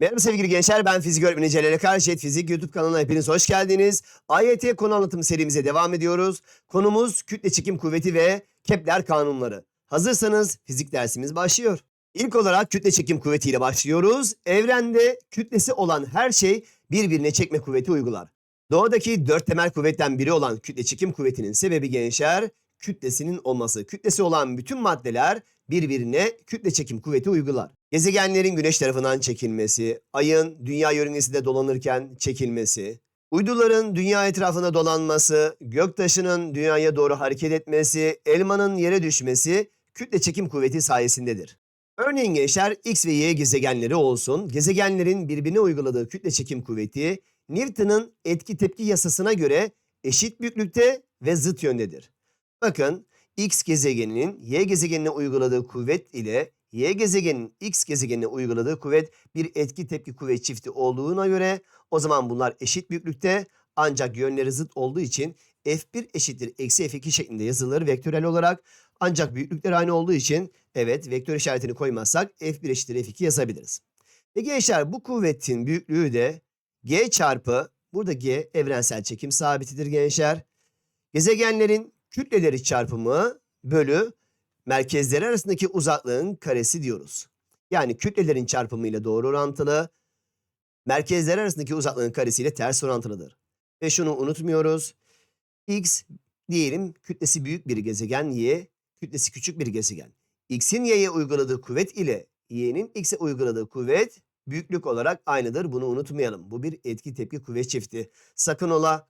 Merhaba sevgili gençler ben fizik öğretmeni Celal Karşıyet Fizik YouTube kanalına hepiniz hoş geldiniz. AYT konu anlatım serimize devam ediyoruz. Konumuz kütle çekim kuvveti ve Kepler kanunları. Hazırsanız fizik dersimiz başlıyor. İlk olarak kütle çekim kuvvetiyle başlıyoruz. Evrende kütlesi olan her şey birbirine çekme kuvveti uygular. Doğadaki dört temel kuvvetten biri olan kütle çekim kuvvetinin sebebi gençler kütlesinin olması. Kütlesi olan bütün maddeler birbirine kütle çekim kuvveti uygular. Gezegenlerin güneş tarafından çekilmesi, ayın dünya yörüngesinde dolanırken çekilmesi, uyduların dünya etrafında dolanması, göktaşının dünyaya doğru hareket etmesi, elmanın yere düşmesi kütle çekim kuvveti sayesindedir. Örneğin gençler X ve Y gezegenleri olsun, gezegenlerin birbirine uyguladığı kütle çekim kuvveti Newton'un etki tepki yasasına göre eşit büyüklükte ve zıt yöndedir. Bakın X gezegeninin Y gezegenine uyguladığı kuvvet ile Y gezegeninin X gezegenine uyguladığı kuvvet bir etki tepki kuvvet çifti olduğuna göre o zaman bunlar eşit büyüklükte ancak yönleri zıt olduğu için F1 eşittir eksi F2 şeklinde yazılır vektörel olarak. Ancak büyüklükler aynı olduğu için evet vektör işaretini koymazsak F1 eşittir F2 yazabiliriz. Ve gençler bu kuvvetin büyüklüğü de G çarpı burada G evrensel çekim sabitidir gençler. Gezegenlerin kütleleri çarpımı bölü merkezleri arasındaki uzaklığın karesi diyoruz. Yani kütlelerin çarpımı ile doğru orantılı, merkezler arasındaki uzaklığın karesiyle ters orantılıdır. Ve şunu unutmuyoruz. X diyelim kütlesi büyük bir gezegen, Y kütlesi küçük bir gezegen. X'in Y'ye uyguladığı kuvvet ile Y'nin X'e uyguladığı kuvvet büyüklük olarak aynıdır. Bunu unutmayalım. Bu bir etki tepki kuvvet çifti. Sakın ola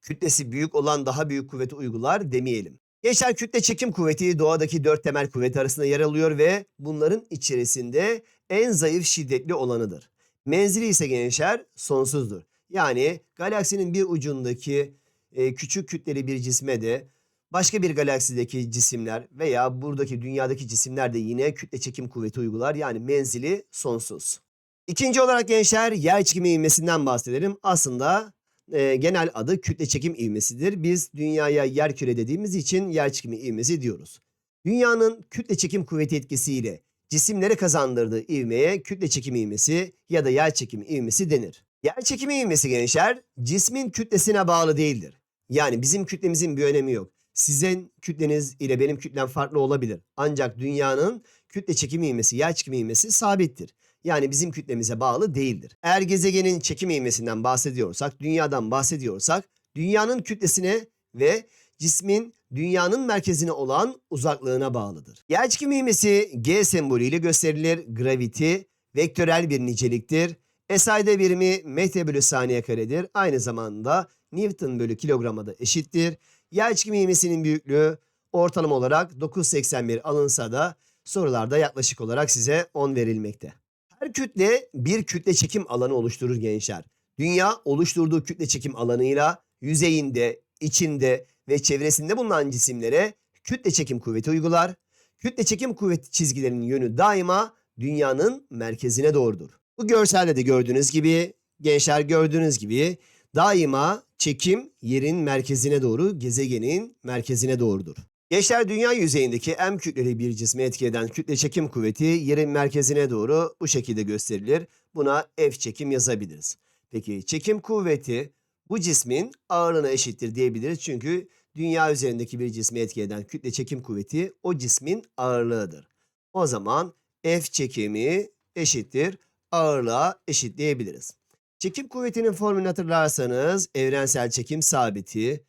kütlesi büyük olan daha büyük kuvveti uygular demeyelim. Gençler kütle çekim kuvveti doğadaki dört temel kuvvet arasında yer alıyor ve bunların içerisinde en zayıf şiddetli olanıdır. Menzili ise gençler sonsuzdur. Yani galaksinin bir ucundaki e, küçük kütleli bir cisme de başka bir galaksideki cisimler veya buradaki dünyadaki cisimler de yine kütle çekim kuvveti uygular. Yani menzili sonsuz. İkinci olarak gençler yer çekimi ivmesinden bahsedelim. Aslında e, genel adı kütle çekim ivmesidir. Biz dünyaya yer küre dediğimiz için yer çekimi ivmesi diyoruz. Dünyanın kütle çekim kuvveti etkisiyle cisimlere kazandırdığı ivmeye kütle çekim ivmesi ya da yer çekimi ivmesi denir. Yer çekimi ivmesi gençler cismin kütlesine bağlı değildir. Yani bizim kütlemizin bir önemi yok. Sizin kütleniz ile benim kütlem farklı olabilir. Ancak dünyanın kütle çekim ivmesi, yer çekim ivmesi sabittir. Yani bizim kütlemize bağlı değildir. Eğer gezegenin çekim ivmesinden bahsediyorsak, dünyadan bahsediyorsak, dünyanın kütlesine ve cismin dünyanın merkezine olan uzaklığına bağlıdır. Yer çekim ivmesi G sembolüyle gösterilir. Gravity vektörel bir niceliktir. SI'de birimi metre bölü saniye karedir. Aynı zamanda Newton bölü kilograma da eşittir. Yer çekim ivmesinin büyüklüğü ortalama olarak 9.81 alınsa da sorularda yaklaşık olarak size 10 verilmekte. Her kütle bir kütle çekim alanı oluşturur gençler. Dünya oluşturduğu kütle çekim alanıyla yüzeyinde, içinde ve çevresinde bulunan cisimlere kütle çekim kuvveti uygular. Kütle çekim kuvveti çizgilerinin yönü daima dünyanın merkezine doğrudur. Bu görselde de gördüğünüz gibi, gençler gördüğünüz gibi daima çekim yerin merkezine doğru, gezegenin merkezine doğrudur. Gençler dünya yüzeyindeki M kütleli bir cisme etki eden kütle çekim kuvveti yerin merkezine doğru bu şekilde gösterilir. Buna F çekim yazabiliriz. Peki çekim kuvveti bu cismin ağırlığına eşittir diyebiliriz. Çünkü dünya üzerindeki bir cisme etki eden kütle çekim kuvveti o cismin ağırlığıdır. O zaman F çekimi eşittir ağırlığa eşitleyebiliriz. Çekim kuvvetinin formülünü hatırlarsanız evrensel çekim sabiti,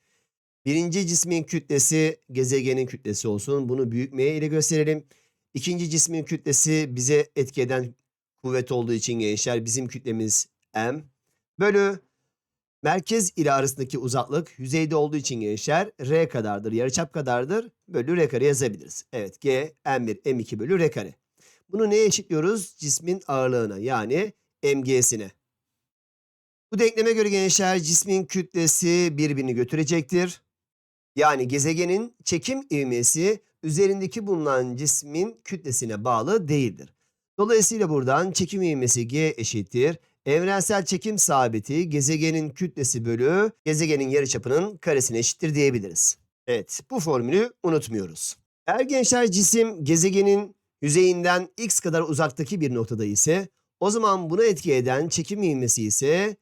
Birinci cismin kütlesi gezegenin kütlesi olsun. Bunu büyük M ile gösterelim. İkinci cismin kütlesi bize etki eden kuvvet olduğu için gençler bizim kütlemiz M. Bölü merkez ile arasındaki uzaklık yüzeyde olduğu için gençler R kadardır. Yarıçap kadardır. Bölü R kare yazabiliriz. Evet G M1 M2 bölü R kare. Bunu neye eşitliyoruz? Cismin ağırlığına yani MG'sine. Bu denkleme göre gençler cismin kütlesi birbirini götürecektir. Yani gezegenin çekim ivmesi üzerindeki bulunan cismin kütlesine bağlı değildir. Dolayısıyla buradan çekim ivmesi G eşittir. Evrensel çekim sabiti gezegenin kütlesi bölü gezegenin yarıçapının karesine eşittir diyebiliriz. Evet bu formülü unutmuyoruz. Eğer gençler cisim gezegenin yüzeyinden x kadar uzaktaki bir noktada ise O zaman buna etki eden çekim ivmesi ise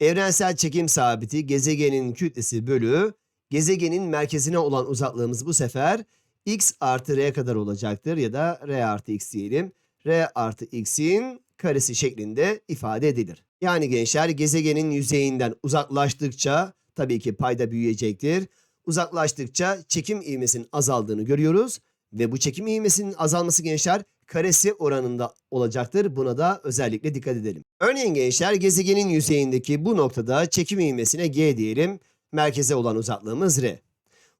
evrensel çekim sabiti gezegenin kütlesi bölü gezegenin merkezine olan uzaklığımız bu sefer x artı r kadar olacaktır ya da r artı x diyelim. r artı x'in karesi şeklinde ifade edilir. Yani gençler gezegenin yüzeyinden uzaklaştıkça tabii ki payda büyüyecektir. Uzaklaştıkça çekim ivmesinin azaldığını görüyoruz ve bu çekim ivmesinin azalması gençler karesi oranında olacaktır. Buna da özellikle dikkat edelim. Örneğin gençler gezegenin yüzeyindeki bu noktada çekim ivmesine g diyelim. Merkeze olan uzaklığımız r.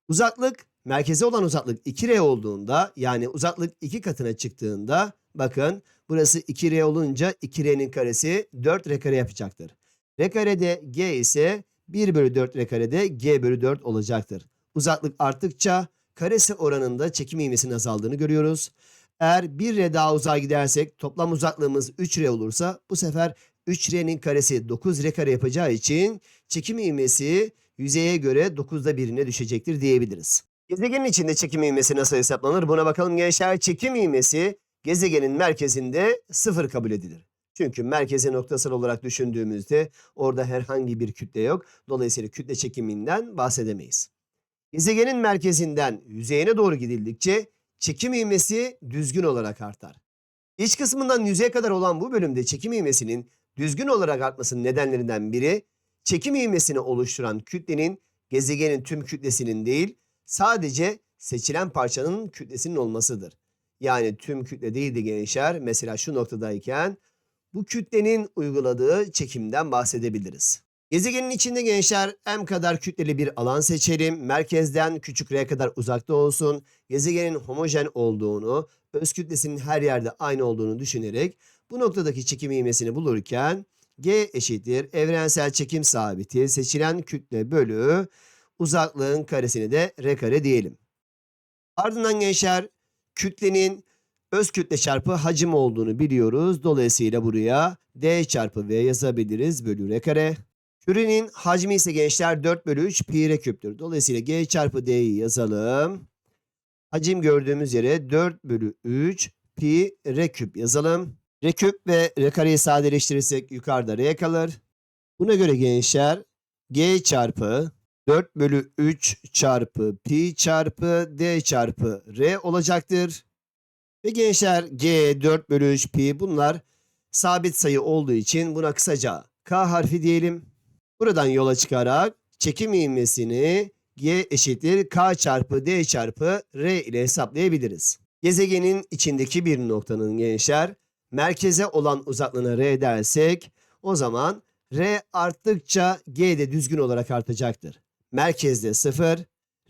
Uzaklık merkeze olan uzaklık 2r olduğunda yani uzaklık 2 katına çıktığında bakın burası 2r olunca 2r'nin karesi 4r kare yapacaktır. r karede g ise 1 bölü 4 r karede g bölü 4 olacaktır. Uzaklık arttıkça karesi oranında çekim ivmesinin azaldığını görüyoruz. Eğer 1 r daha uzağa gidersek toplam uzaklığımız 3r olursa bu sefer 3r'nin karesi 9r kare yapacağı için çekim ivmesi yüzeye göre 9'da birine düşecektir diyebiliriz. Gezegenin içinde çekim ivmesi nasıl hesaplanır? Buna bakalım gençler. Çekim ivmesi gezegenin merkezinde sıfır kabul edilir. Çünkü merkezi noktasal olarak düşündüğümüzde orada herhangi bir kütle yok. Dolayısıyla kütle çekiminden bahsedemeyiz. Gezegenin merkezinden yüzeyine doğru gidildikçe çekim ivmesi düzgün olarak artar. İç kısmından yüzeye kadar olan bu bölümde çekim ivmesinin düzgün olarak artmasının nedenlerinden biri çekim ivmesini oluşturan kütlenin gezegenin tüm kütlesinin değil sadece seçilen parçanın kütlesinin olmasıdır. Yani tüm kütle değil de gençler mesela şu noktadayken bu kütlenin uyguladığı çekimden bahsedebiliriz. Gezegenin içinde gençler m kadar kütleli bir alan seçelim. Merkezden küçük r kadar uzakta olsun. Gezegenin homojen olduğunu, öz kütlesinin her yerde aynı olduğunu düşünerek bu noktadaki çekim ivmesini bulurken G eşittir evrensel çekim sabiti seçilen kütle bölü uzaklığın karesini de r kare diyelim. Ardından gençler kütlenin öz kütle çarpı hacim olduğunu biliyoruz. Dolayısıyla buraya d çarpı v yazabiliriz bölü r kare. Kürenin hacmi ise gençler 4 bölü 3 pi r küptür. Dolayısıyla g çarpı d'yi yazalım. Hacim gördüğümüz yere 4 bölü 3 pi r küp yazalım. R küp ve r kareyi sadeleştirirsek yukarıda r kalır. Buna göre gençler g çarpı 4 bölü 3 çarpı pi çarpı d çarpı r olacaktır. Ve gençler g 4 bölü 3 pi bunlar sabit sayı olduğu için buna kısaca k harfi diyelim. Buradan yola çıkarak çekim ivmesini g eşittir k çarpı d çarpı r ile hesaplayabiliriz. Gezegenin içindeki bir noktanın gençler merkeze olan uzaklığına r dersek o zaman r arttıkça g de düzgün olarak artacaktır. Merkezde 0,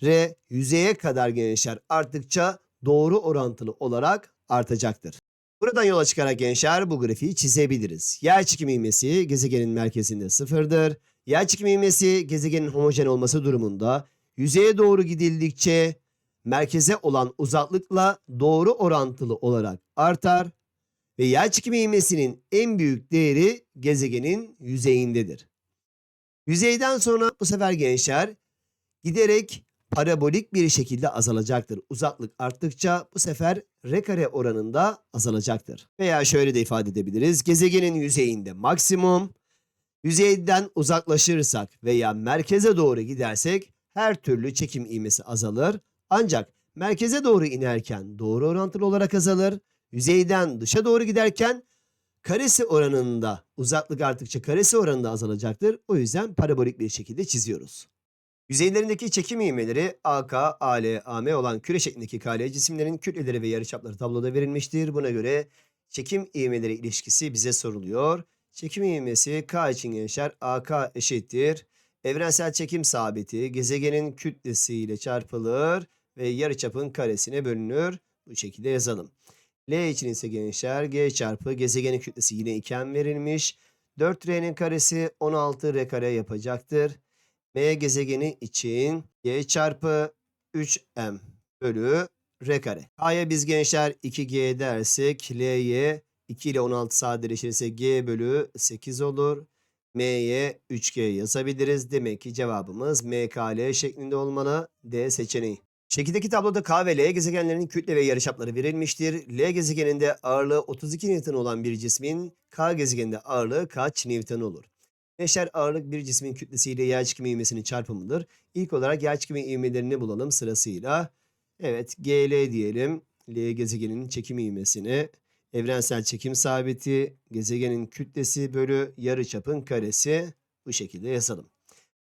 r yüzeye kadar gençler arttıkça doğru orantılı olarak artacaktır. Buradan yola çıkarak gençler bu grafiği çizebiliriz. Yer çekimi ivmesi gezegenin merkezinde sıfırdır. Yer çekimi ivmesi gezegenin homojen olması durumunda yüzeye doğru gidildikçe merkeze olan uzaklıkla doğru orantılı olarak artar ve yer çekimi ivmesinin en büyük değeri gezegenin yüzeyindedir. Yüzeyden sonra bu sefer gençler giderek parabolik bir şekilde azalacaktır. Uzaklık arttıkça bu sefer r kare oranında azalacaktır. Veya şöyle de ifade edebiliriz. Gezegenin yüzeyinde maksimum, yüzeyden uzaklaşırsak veya merkeze doğru gidersek her türlü çekim ivmesi azalır. Ancak merkeze doğru inerken doğru orantılı olarak azalır. Yüzeyden dışa doğru giderken karesi oranında uzaklık arttıkça karesi oranında azalacaktır. O yüzden parabolik bir şekilde çiziyoruz. Yüzeylerindeki çekim ivmeleri AK, AL, AM olan küre şeklindeki KL cisimlerin kütleleri ve yarıçapları tabloda verilmiştir. Buna göre çekim ivmeleri ilişkisi bize soruluyor. Çekim ivmesi K için gençler AK eşittir. Evrensel çekim sabiti gezegenin kütlesiyle çarpılır ve yarıçapın karesine bölünür. Bu şekilde yazalım. L için ise gençler G çarpı gezegenin kütlesi yine iken verilmiş. 4R'nin karesi 16R kare yapacaktır. M gezegeni için G çarpı 3M bölü R kare. K'ya biz gençler 2G dersek L'ye 2 ile 16 sadeleşirse G bölü 8 olur. M'ye 3G yazabiliriz. Demek ki cevabımız MKL şeklinde olmalı. D seçeneği. Şekildeki tabloda K ve L gezegenlerinin kütle ve yarıçapları verilmiştir. L gezegeninde ağırlığı 32 Newton olan bir cismin K gezegeninde ağırlığı kaç Newton olur? Beşer ağırlık bir cismin kütlesiyle yer çekimi ivmesinin çarpımıdır. İlk olarak yer çekimi ivmelerini bulalım sırasıyla. Evet GL diyelim. L gezegeninin çekim ivmesini. Evrensel çekim sabiti, gezegenin kütlesi bölü yarıçapın karesi bu şekilde yazalım.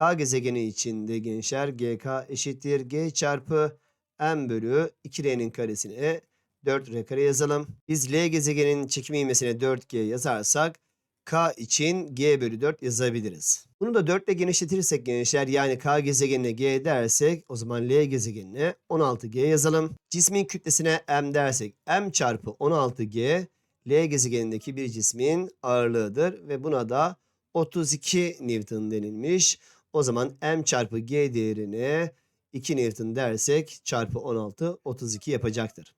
K gezegeni içinde gençler GK eşittir G çarpı M bölü 2R'nin karesine 4R kare yazalım. Biz L gezegenin çekim ivmesine 4G yazarsak K için G bölü 4 yazabiliriz. Bunu da 4 ile genişletirsek gençler yani K gezegenine G dersek o zaman L gezegenine 16G yazalım. Cismin kütlesine M dersek M çarpı 16G L gezegenindeki bir cismin ağırlığıdır ve buna da 32 Newton denilmiş. O zaman M çarpı G değerini 2 Newton dersek çarpı 16 32 yapacaktır.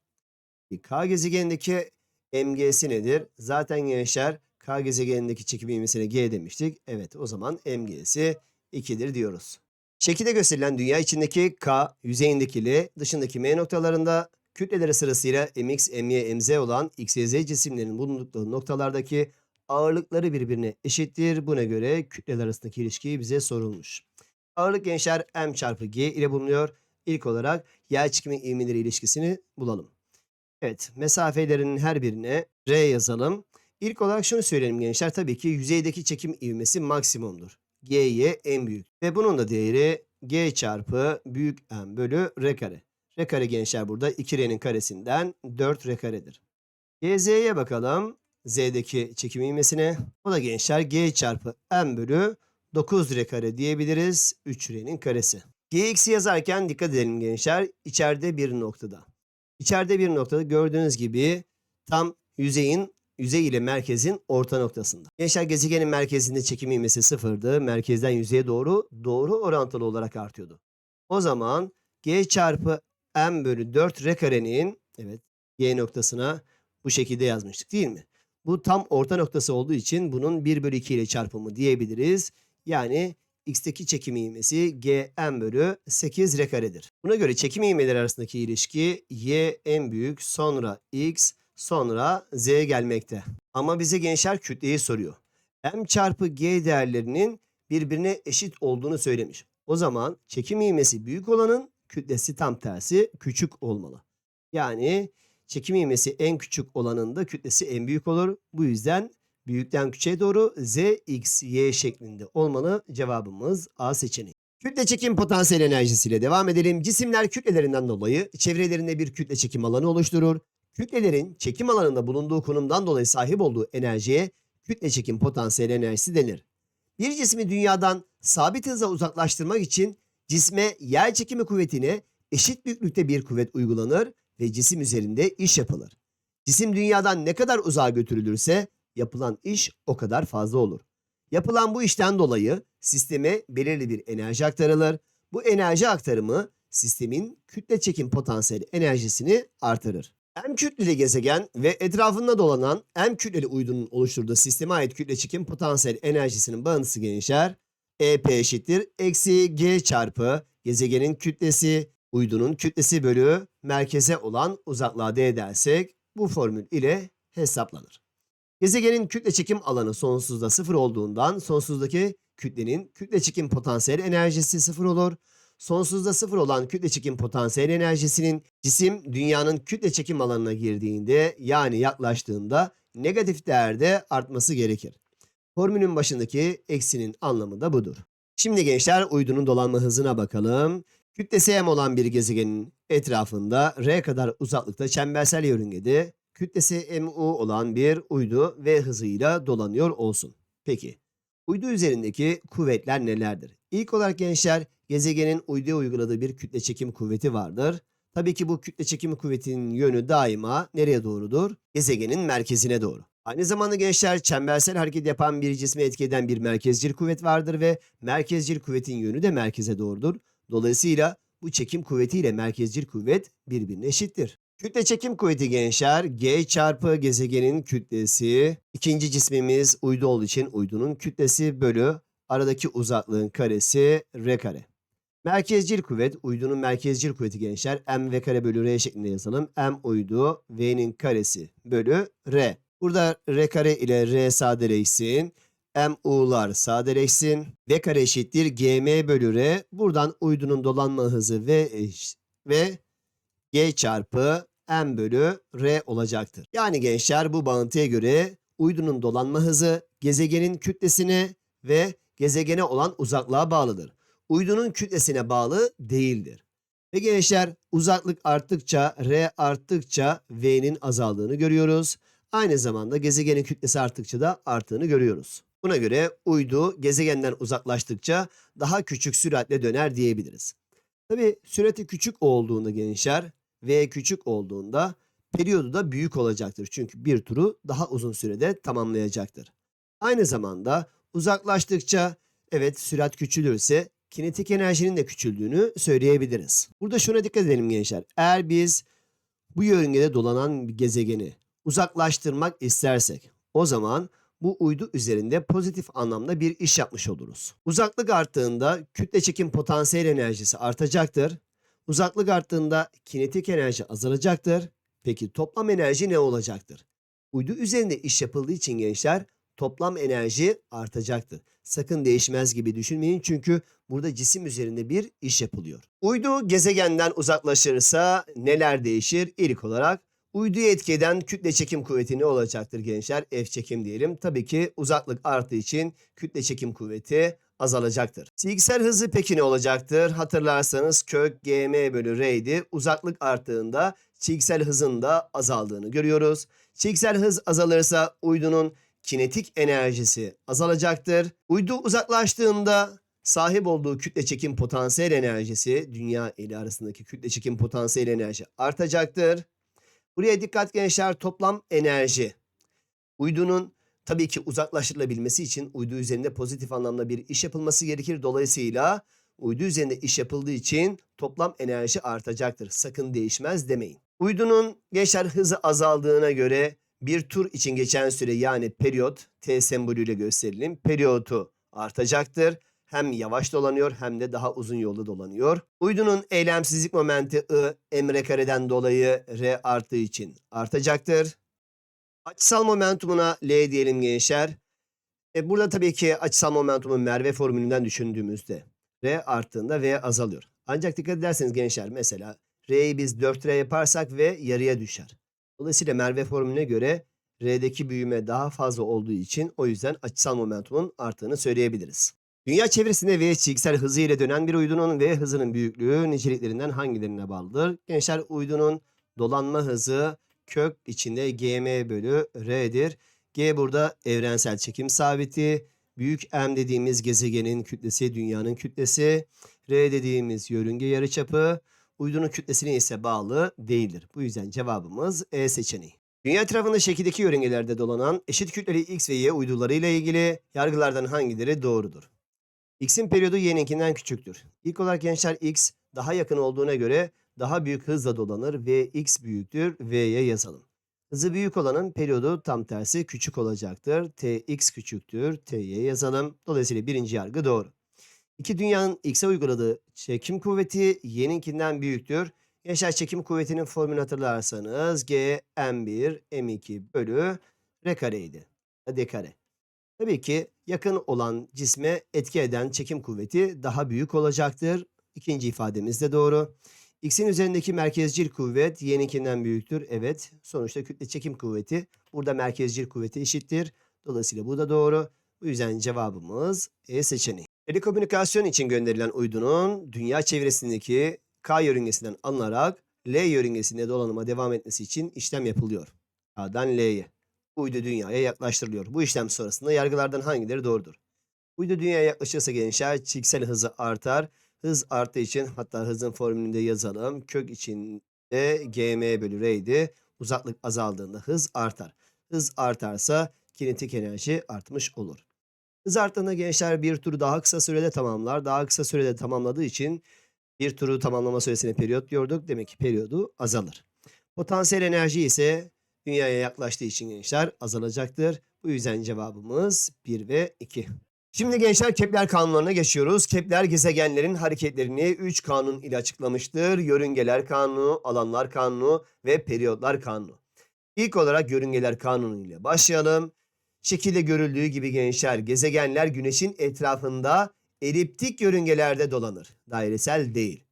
K gezegenindeki MG'si nedir? Zaten gençler K gezegenindeki çekim ivmesine G demiştik. Evet o zaman MG'si 2'dir diyoruz. Şekilde gösterilen dünya içindeki K, yüzeyindeki dışındaki M noktalarında kütleleri sırasıyla MX, MY, MZ olan X, Y, Z cisimlerin bulundukları noktalardaki ağırlıkları birbirine eşittir. Buna göre kütleler arasındaki ilişki bize sorulmuş. Ağırlık gençler M çarpı G ile bulunuyor. İlk olarak yer çekimi ivmeleri ilişkisini bulalım. Evet mesafelerinin her birine R yazalım. İlk olarak şunu söyleyelim gençler. Tabii ki yüzeydeki çekim ivmesi maksimumdur. G'ye en büyük. Ve bunun da değeri G çarpı büyük M bölü R kare. R kare gençler burada 2R'nin karesinden 4 R karedir. GZ'ye bakalım. Z'deki çekim ivmesine. O da gençler G çarpı M bölü 9 R kare diyebiliriz. 3R'nin karesi. Gx'i yazarken dikkat edelim gençler. İçeride bir noktada. İçeride bir noktada gördüğünüz gibi tam yüzeyin yüzey ile merkezin orta noktasında. Gençler gezegenin merkezinde çekim ivmesi sıfırdı. Merkezden yüzeye doğru doğru orantılı olarak artıyordu. O zaman G çarpı M bölü 4 R karenin evet G noktasına bu şekilde yazmıştık değil mi? Bu tam orta noktası olduğu için bunun 1 bölü 2 ile çarpımı diyebiliriz. Yani x'teki çekim ivmesi g m bölü 8 r karedir. Buna göre çekim ivmeleri arasındaki ilişki y en büyük sonra x sonra z gelmekte. Ama bize gençler kütleyi soruyor. m çarpı g değerlerinin birbirine eşit olduğunu söylemiş. O zaman çekim ivmesi büyük olanın kütlesi tam tersi küçük olmalı. Yani çekim ivmesi en küçük olanın da kütlesi en büyük olur. Bu yüzden büyükten küçüğe doğru z, x, y şeklinde olmalı. Cevabımız A seçeneği. Kütle çekim potansiyel enerjisiyle devam edelim. Cisimler kütlelerinden dolayı çevrelerinde bir kütle çekim alanı oluşturur. Kütlelerin çekim alanında bulunduğu konumdan dolayı sahip olduğu enerjiye kütle çekim potansiyel enerjisi denir. Bir cismi dünyadan sabit hızla uzaklaştırmak için cisme yer çekimi kuvvetine eşit büyüklükte bir kuvvet uygulanır ve cisim üzerinde iş yapılır. Cisim dünyadan ne kadar uzağa götürülürse yapılan iş o kadar fazla olur. Yapılan bu işten dolayı sisteme belirli bir enerji aktarılır. Bu enerji aktarımı sistemin kütle çekim potansiyeli enerjisini artırır. M kütleli gezegen ve etrafında dolanan M kütleli uydunun oluşturduğu sisteme ait kütle çekim potansiyel enerjisinin bağıntısı genişler. EP eşittir eksi G çarpı gezegenin kütlesi uydunun kütlesi bölü merkeze olan uzaklığa D dersek bu formül ile hesaplanır. Gezegenin kütle çekim alanı sonsuzda sıfır olduğundan sonsuzdaki kütlenin kütle çekim potansiyel enerjisi sıfır olur. Sonsuzda sıfır olan kütle çekim potansiyel enerjisinin cisim dünyanın kütle çekim alanına girdiğinde yani yaklaştığında negatif değerde artması gerekir. Formülün başındaki eksinin anlamı da budur. Şimdi gençler uydunun dolanma hızına bakalım. Kütlesi m olan bir gezegenin etrafında r kadar uzaklıkta çembersel yörüngede kütlesi mu olan bir uydu ve hızıyla dolanıyor olsun. Peki uydu üzerindeki kuvvetler nelerdir? İlk olarak gençler gezegenin uyduya uyguladığı bir kütle çekim kuvveti vardır. Tabii ki bu kütle çekim kuvvetinin yönü daima nereye doğrudur? Gezegenin merkezine doğru. Aynı zamanda gençler çembersel hareket yapan bir cisme etki bir merkezcil kuvvet vardır ve merkezcil kuvvetin yönü de merkeze doğrudur. Dolayısıyla bu çekim kuvvetiyle merkezcil kuvvet birbirine eşittir. Kütle çekim kuvveti gençler G çarpı gezegenin kütlesi. İkinci cismimiz uydu olduğu için uydunun kütlesi bölü aradaki uzaklığın karesi R kare. Merkezcil kuvvet, uydunun merkezcil kuvveti gençler. M v kare bölü R şeklinde yazalım. M uydu V'nin karesi bölü R. Burada R kare ile R sadeleşsin. M U'lar sadeleşsin. V kare eşittir GM bölü R. Buradan uydunun dolanma hızı V eş- ve G çarpı M bölü R olacaktır. Yani gençler bu bağıntıya göre uydunun dolanma hızı gezegenin kütlesine ve gezegene olan uzaklığa bağlıdır. Uydunun kütlesine bağlı değildir. Ve gençler uzaklık arttıkça R arttıkça V'nin azaldığını görüyoruz. Aynı zamanda gezegenin kütlesi arttıkça da arttığını görüyoruz. Buna göre uydu gezegenden uzaklaştıkça daha küçük süratle döner diyebiliriz. Tabi sürati küçük olduğunda gençler V küçük olduğunda periyodu da büyük olacaktır. Çünkü bir turu daha uzun sürede tamamlayacaktır. Aynı zamanda uzaklaştıkça evet sürat küçülürse kinetik enerjinin de küçüldüğünü söyleyebiliriz. Burada şuna dikkat edelim gençler. Eğer biz bu yörüngede dolanan bir gezegeni uzaklaştırmak istersek o zaman bu uydu üzerinde pozitif anlamda bir iş yapmış oluruz. Uzaklık arttığında kütle çekim potansiyel enerjisi artacaktır. Uzaklık arttığında kinetik enerji azalacaktır. Peki toplam enerji ne olacaktır? Uydu üzerinde iş yapıldığı için gençler toplam enerji artacaktır. Sakın değişmez gibi düşünmeyin çünkü burada cisim üzerinde bir iş yapılıyor. Uydu gezegenden uzaklaşırsa neler değişir? İlk olarak uyduyu etki eden kütle çekim kuvveti ne olacaktır gençler? F çekim diyelim. Tabii ki uzaklık arttığı için kütle çekim kuvveti azalacaktır. Fiziksel hızı peki ne olacaktır? Hatırlarsanız kök gm bölü r'ydi. Uzaklık arttığında çiziksel hızın da azaldığını görüyoruz. Çiziksel hız azalırsa uydunun kinetik enerjisi azalacaktır. Uydu uzaklaştığında sahip olduğu kütle çekim potansiyel enerjisi dünya ile arasındaki kütle çekim potansiyel enerji artacaktır. Buraya dikkat gençler toplam enerji. Uydunun tabii ki uzaklaştırılabilmesi için uydu üzerinde pozitif anlamda bir iş yapılması gerekir. Dolayısıyla uydu üzerinde iş yapıldığı için toplam enerji artacaktır. Sakın değişmez demeyin. Uydunun gençler hızı azaldığına göre bir tur için geçen süre yani periyot T sembolüyle gösterelim. Periyotu artacaktır. Hem yavaş dolanıyor hem de daha uzun yolda dolanıyor. Uydunun eylemsizlik momenti I emre kareden dolayı R arttığı için artacaktır. Açısal momentumuna L diyelim gençler. E burada tabii ki açısal momentumun Merve formülünden düşündüğümüzde R arttığında V azalıyor. Ancak dikkat ederseniz gençler mesela R'yi biz 4R yaparsak V yarıya düşer. Dolayısıyla Merve formülüne göre R'deki büyüme daha fazla olduğu için o yüzden açısal momentumun arttığını söyleyebiliriz. Dünya çevresinde V çiziksel hızı ile dönen bir uydunun V hızının büyüklüğü niceliklerinden hangilerine bağlıdır? Gençler uydunun dolanma hızı kök içinde gm bölü r'dir. G burada evrensel çekim sabiti. Büyük M dediğimiz gezegenin kütlesi, dünyanın kütlesi. R dediğimiz yörünge yarıçapı. Uydunun kütlesine ise bağlı değildir. Bu yüzden cevabımız E seçeneği. Dünya etrafında şekildeki yörüngelerde dolanan eşit kütleli X ve Y uyduları ile ilgili yargılardan hangileri doğrudur? X'in periyodu Y'ninkinden küçüktür. İlk olarak gençler X daha yakın olduğuna göre daha büyük hızla dolanır ve x büyüktür v'ye yazalım. Hızı büyük olanın periyodu tam tersi küçük olacaktır. tx küçüktür t'ye yazalım. Dolayısıyla birinci yargı doğru. İki dünyanın x'e uyguladığı çekim kuvveti y'ninkinden büyüktür. Yaşar çekim kuvvetinin formülünü hatırlarsanız g m1 m2 bölü r kareydi. d kare. Tabii ki yakın olan cisme etki eden çekim kuvveti daha büyük olacaktır. İkinci ifademiz de doğru. X'in üzerindeki merkezcil kuvvet y'ninkinden büyüktür. Evet. Sonuçta kütle çekim kuvveti burada merkezcil kuvveti eşittir. Dolayısıyla bu da doğru. Bu yüzden cevabımız E seçeneği. Telekomünikasyon için gönderilen uydunun dünya çevresindeki K yörüngesinden alınarak L yörüngesinde dolanıma devam etmesi için işlem yapılıyor. K'dan L'ye. Uydu dünyaya yaklaştırılıyor. Bu işlem sonrasında yargılardan hangileri doğrudur? Uydu dünyaya yaklaşırsa gençler çiziksel hızı artar. Hız arttığı için hatta hızın formülünde yazalım. Kök içinde gm bölü r'ydi. Uzaklık azaldığında hız artar. Hız artarsa kinetik enerji artmış olur. Hız arttığında gençler bir turu daha kısa sürede tamamlar. Daha kısa sürede tamamladığı için bir turu tamamlama süresine periyot diyorduk. Demek ki periyodu azalır. Potansiyel enerji ise dünyaya yaklaştığı için gençler azalacaktır. Bu yüzden cevabımız 1 ve 2. Şimdi gençler Kepler kanunlarına geçiyoruz. Kepler gezegenlerin hareketlerini 3 kanun ile açıklamıştır. Yörüngeler kanunu, alanlar kanunu ve periyotlar kanunu. İlk olarak yörüngeler kanunu ile başlayalım. Şekilde görüldüğü gibi gençler gezegenler güneşin etrafında eliptik yörüngelerde dolanır. Dairesel değil.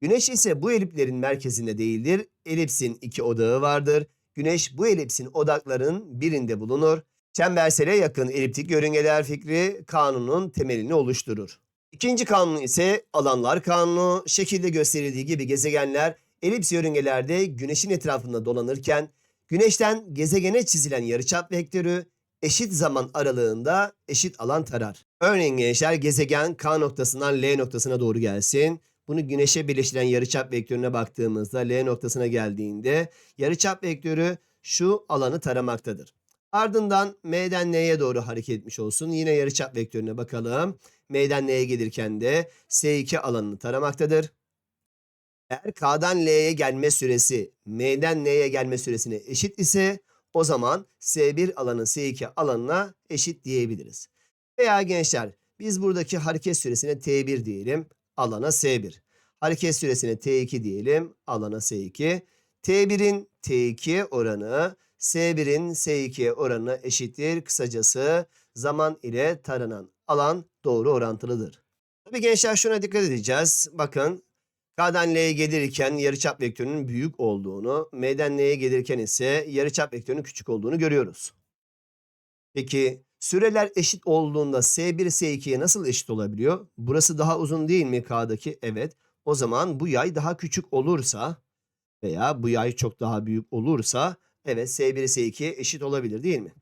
Güneş ise bu eliplerin merkezinde değildir. Elipsin iki odağı vardır. Güneş bu elipsin odakların birinde bulunur. Çembersele yakın eliptik yörüngeler fikri kanunun temelini oluşturur. İkinci kanun ise alanlar kanunu. Şekilde gösterildiği gibi gezegenler elips yörüngelerde güneşin etrafında dolanırken güneşten gezegene çizilen yarıçap vektörü eşit zaman aralığında eşit alan tarar. Örneğin gençler gezegen K noktasından L noktasına doğru gelsin. Bunu güneşe birleştiren yarıçap vektörüne baktığımızda L noktasına geldiğinde yarıçap vektörü şu alanı taramaktadır. Ardından M'den N'ye doğru hareket etmiş olsun. Yine yarıçap vektörüne bakalım. M'den N'ye gelirken de S2 alanını taramaktadır. Eğer K'dan L'ye gelme süresi M'den N'ye gelme süresine eşit ise o zaman S1 alanı S2 alanına eşit diyebiliriz. Veya gençler biz buradaki hareket süresine T1 diyelim alana S1. Hareket süresine T2 diyelim alana S2. T1'in T2 oranı S1'in S2'ye oranına eşittir. Kısacası zaman ile taranan alan doğru orantılıdır. Tabii gençler şuna dikkat edeceğiz. Bakın K'dan L'ye gelirken yarıçap vektörünün büyük olduğunu, M'den N'ye gelirken ise yarıçap vektörünün küçük olduğunu görüyoruz. Peki süreler eşit olduğunda S1 S2'ye nasıl eşit olabiliyor? Burası daha uzun değil mi K'daki? Evet. O zaman bu yay daha küçük olursa veya bu yay çok daha büyük olursa evet S1 S2'ye eşit olabilir değil mi?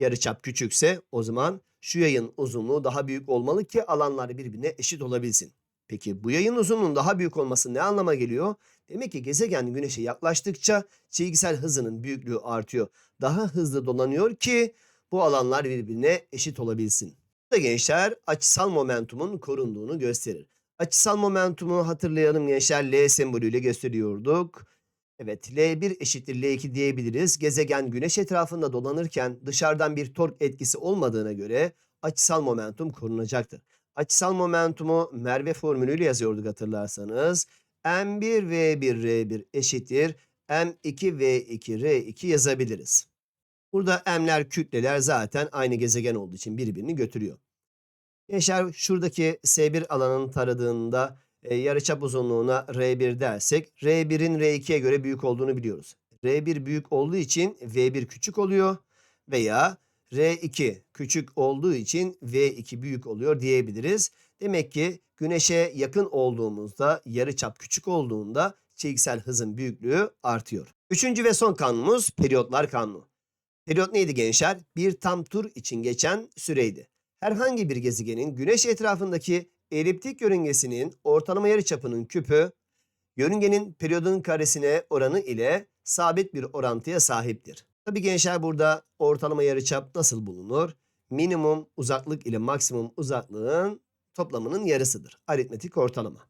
Yarıçap küçükse o zaman şu yayın uzunluğu daha büyük olmalı ki alanlar birbirine eşit olabilsin. Peki bu yayın uzunluğunun daha büyük olması ne anlama geliyor? Demek ki gezegen güneşe yaklaştıkça çizgisel hızının büyüklüğü artıyor. Daha hızlı dolanıyor ki bu alanlar birbirine eşit olabilsin. Bu da gençler açısal momentumun korunduğunu gösterir. Açısal momentumu hatırlayalım gençler L sembolüyle gösteriyorduk. Evet L1 eşittir L2 diyebiliriz. Gezegen güneş etrafında dolanırken dışarıdan bir tork etkisi olmadığına göre açısal momentum korunacaktır. Açısal momentumu Merve formülüyle yazıyorduk hatırlarsanız. M1 V1 R1 eşittir. M2 V2 R2 yazabiliriz. Burada M'ler kütleler zaten aynı gezegen olduğu için birbirini götürüyor. Gençler şuradaki S1 alanını taradığında e, yarıçap uzunluğuna R1 dersek R1'in R2'ye göre büyük olduğunu biliyoruz. R1 büyük olduğu için V1 küçük oluyor veya R2 küçük olduğu için V2 büyük oluyor diyebiliriz. Demek ki güneşe yakın olduğumuzda yarıçap küçük olduğunda çizgisel hızın büyüklüğü artıyor. Üçüncü ve son kanunumuz periyotlar kanunu. Periyot neydi gençler? Bir tam tur için geçen süreydi. Herhangi bir gezegenin güneş etrafındaki eliptik yörüngesinin ortalama yarıçapının küpü yörüngenin periyodun karesine oranı ile sabit bir orantıya sahiptir. Tabi gençler burada ortalama yarıçap nasıl bulunur? Minimum uzaklık ile maksimum uzaklığın toplamının yarısıdır. Aritmetik ortalama.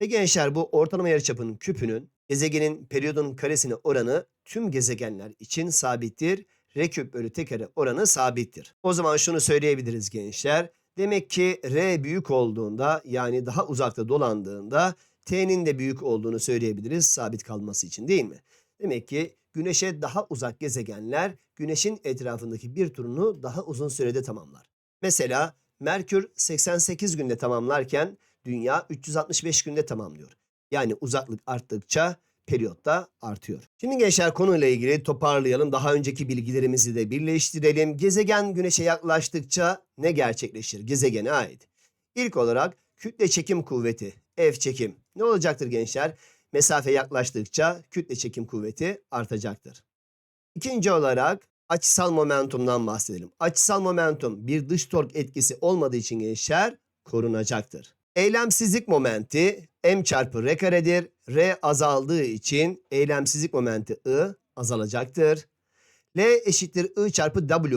Ve gençler bu ortalama yarıçapının küpünün gezegenin periyodun karesine oranı tüm gezegenler için sabittir. R küp bölü t oranı sabittir. O zaman şunu söyleyebiliriz gençler. Demek ki R büyük olduğunda yani daha uzakta dolandığında T'nin de büyük olduğunu söyleyebiliriz sabit kalması için değil mi? Demek ki Güneş'e daha uzak gezegenler Güneş'in etrafındaki bir turunu daha uzun sürede tamamlar. Mesela Merkür 88 günde tamamlarken Dünya 365 günde tamamlıyor. Yani uzaklık arttıkça periyot da artıyor. Şimdi gençler konuyla ilgili toparlayalım. Daha önceki bilgilerimizi de birleştirelim. Gezegen güneşe yaklaştıkça ne gerçekleşir gezegene ait? İlk olarak kütle çekim kuvveti, F çekim. Ne olacaktır gençler? Mesafe yaklaştıkça kütle çekim kuvveti artacaktır. İkinci olarak açısal momentumdan bahsedelim. Açısal momentum bir dış tork etkisi olmadığı için gençler korunacaktır. Eylemsizlik momenti m çarpı r karedir. R azaldığı için eylemsizlik momenti I azalacaktır. L eşittir I çarpı W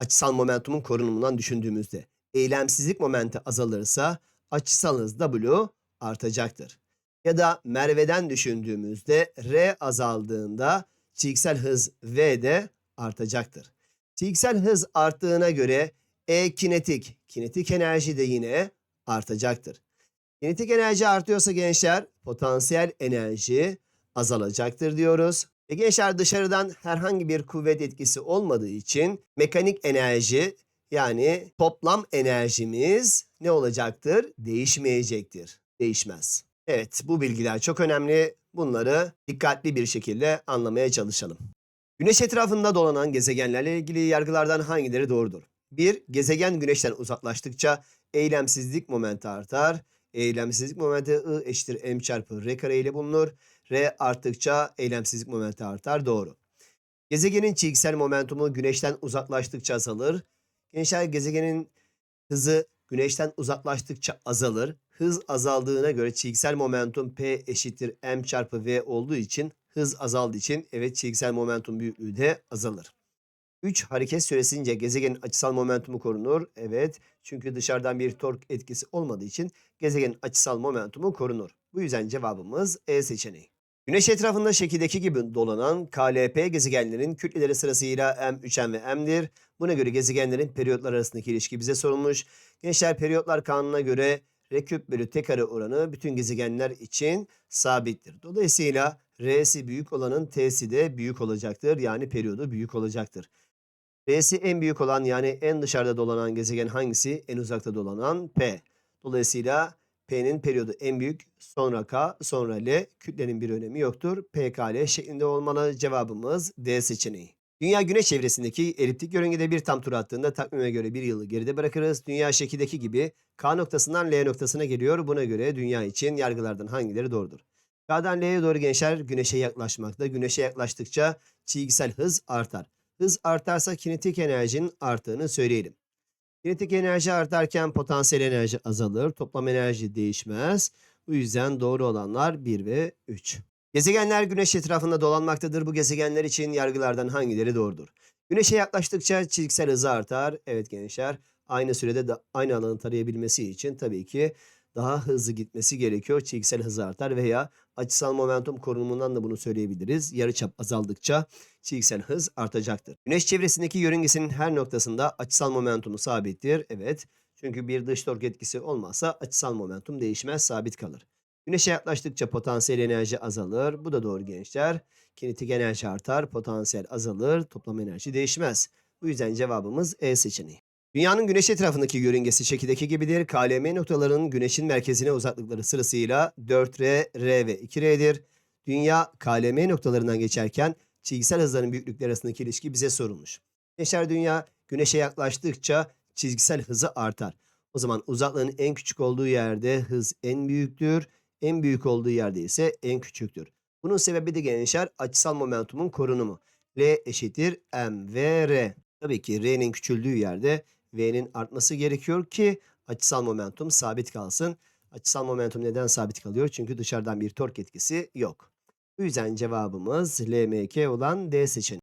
açısal momentumun korunumundan düşündüğümüzde. Eylemsizlik momenti azalırsa açısal hız W artacaktır. Ya da Merve'den düşündüğümüzde R azaldığında çiziksel hız V de artacaktır. Çiziksel hız arttığına göre E kinetik. Kinetik enerji de yine artacaktır. Kinetik enerji artıyorsa gençler potansiyel enerji azalacaktır diyoruz. Ve gençler dışarıdan herhangi bir kuvvet etkisi olmadığı için mekanik enerji yani toplam enerjimiz ne olacaktır? Değişmeyecektir. Değişmez. Evet bu bilgiler çok önemli. Bunları dikkatli bir şekilde anlamaya çalışalım. Güneş etrafında dolanan gezegenlerle ilgili yargılardan hangileri doğrudur? 1. Gezegen güneşten uzaklaştıkça eylemsizlik momenti artar. Eylemsizlik momenti I eşittir m çarpı r kare ile bulunur. R arttıkça eylemsizlik momenti artar. Doğru. Gezegenin çizgisel momentumu güneşten uzaklaştıkça azalır. Gençler gezegenin hızı güneşten uzaklaştıkça azalır. Hız azaldığına göre çizgisel momentum P eşittir m çarpı v olduğu için hız azaldığı için evet çizgisel momentum büyüklüğü de azalır. 3 hareket süresince gezegenin açısal momentumu korunur. Evet çünkü dışarıdan bir tork etkisi olmadığı için gezegenin açısal momentumu korunur. Bu yüzden cevabımız E seçeneği. Güneş etrafında şekildeki gibi dolanan KLP gezegenlerin kütleleri sırasıyla M, 3M ve M'dir. Buna göre gezegenlerin periyotlar arasındaki ilişki bize sorulmuş. Gençler periyotlar kanununa göre R küp bölü T kare oranı bütün gezegenler için sabittir. Dolayısıyla R'si büyük olanın T'si de büyük olacaktır. Yani periyodu büyük olacaktır. R'si en büyük olan yani en dışarıda dolanan gezegen hangisi? En uzakta dolanan P. Dolayısıyla P'nin periyodu en büyük, sonra K, sonra L. Kütlenin bir önemi yoktur. PKL şeklinde olmalı. Cevabımız D seçeneği. Dünya güneş çevresindeki eliptik yörüngede bir tam tur attığında takvime göre bir yılı geride bırakırız. Dünya şekildeki gibi K noktasından L noktasına geliyor. Buna göre dünya için yargılardan hangileri doğrudur? K'dan L'ye doğru gençler güneşe yaklaşmakta. Güneşe yaklaştıkça çizgisel hız artar. Hız artarsa kinetik enerjinin arttığını söyleyelim. Kinetik enerji artarken potansiyel enerji azalır. Toplam enerji değişmez. Bu yüzden doğru olanlar 1 ve 3. Gezegenler güneş etrafında dolanmaktadır. Bu gezegenler için yargılardan hangileri doğrudur? Güneşe yaklaştıkça çizgisel hızı artar. Evet gençler aynı sürede de aynı alanı tarayabilmesi için tabii ki daha hızlı gitmesi gerekiyor. Çizgisel hızı artar veya açısal momentum korunumundan da bunu söyleyebiliriz. Yarıçap azaldıkça çizgisel hız artacaktır. Güneş çevresindeki yörüngesinin her noktasında açısal momentumu sabittir. Evet. Çünkü bir dış tork etkisi olmazsa açısal momentum değişmez, sabit kalır. Güneşe yaklaştıkça potansiyel enerji azalır. Bu da doğru gençler. Kinetik enerji artar, potansiyel azalır, toplam enerji değişmez. Bu yüzden cevabımız E seçeneği. Dünyanın güneş etrafındaki yörüngesi şekildeki gibidir. KLM noktalarının güneşin merkezine uzaklıkları sırasıyla 4R, R ve 2R'dir. Dünya KLM noktalarından geçerken çizgisel hızların büyüklükleri arasındaki ilişki bize sorulmuş. Gençler dünya güneşe yaklaştıkça çizgisel hızı artar. O zaman uzaklığın en küçük olduğu yerde hız en büyüktür. En büyük olduğu yerde ise en küçüktür. Bunun sebebi de gençler açısal momentumun korunumu. L eşittir M ve R. Tabii ki R'nin küçüldüğü yerde V'nin artması gerekiyor ki açısal momentum sabit kalsın. Açısal momentum neden sabit kalıyor? Çünkü dışarıdan bir tork etkisi yok. Bu yüzden cevabımız LMK olan D seçeneği.